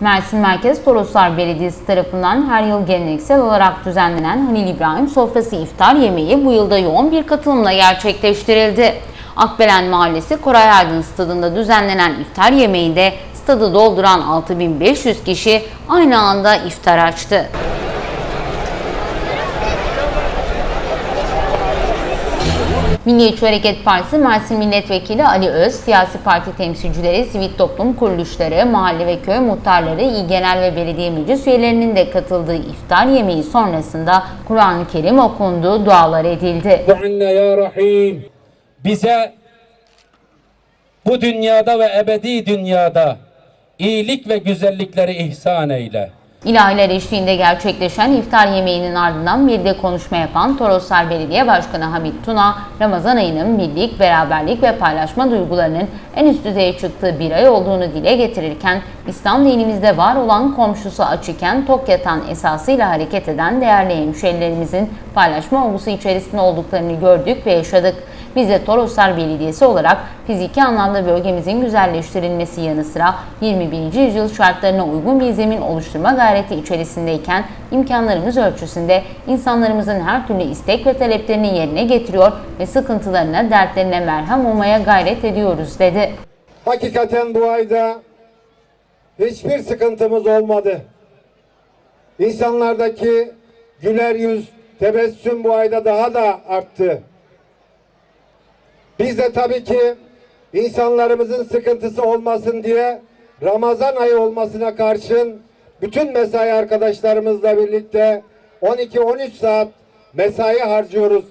Mersin Merkez Toroslar Belediyesi tarafından her yıl geleneksel olarak düzenlenen Halil İbrahim Sofrası iftar yemeği bu yılda yoğun bir katılımla gerçekleştirildi. Akbelen Mahallesi Koray Aydın Stadında düzenlenen iftar yemeğinde stadı dolduran 6500 kişi aynı anda iftar açtı. Milliyetçi Hareket Partisi Mersin Milletvekili Ali Öz, siyasi parti temsilcileri, sivil toplum kuruluşları, mahalle ve köy muhtarları, il genel ve belediye meclis üyelerinin de katıldığı iftar yemeği sonrasında Kur'an-ı Kerim okundu, dualar edildi. Bize bu dünyada ve ebedi dünyada iyilik ve güzellikleri ihsan eyle. İlahiler eşliğinde gerçekleşen iftar yemeğinin ardından bir de konuşma yapan Toroslar Belediye Başkanı Hamit Tuna, Ramazan ayının birlik, beraberlik ve paylaşma duygularının en üst düzeye çıktığı bir ay olduğunu dile getirirken, İslam dinimizde var olan komşusu aç iken tok yatan esasıyla hareket eden değerli hemşehrilerimizin paylaşma olgusu içerisinde olduklarını gördük ve yaşadık. Biz de Toroslar Belediyesi olarak fiziki anlamda bölgemizin güzelleştirilmesi yanı sıra 21. yüzyıl şartlarına uygun bir zemin oluşturma gayreti içerisindeyken imkanlarımız ölçüsünde insanlarımızın her türlü istek ve taleplerini yerine getiriyor ve sıkıntılarına, dertlerine merhem olmaya gayret ediyoruz dedi. Hakikaten bu ayda hiçbir sıkıntımız olmadı. İnsanlardaki güler yüz, tebessüm bu ayda daha da arttı. Biz de tabii ki insanlarımızın sıkıntısı olmasın diye Ramazan ayı olmasına karşın bütün mesai arkadaşlarımızla birlikte 12-13 saat mesai harcıyoruz.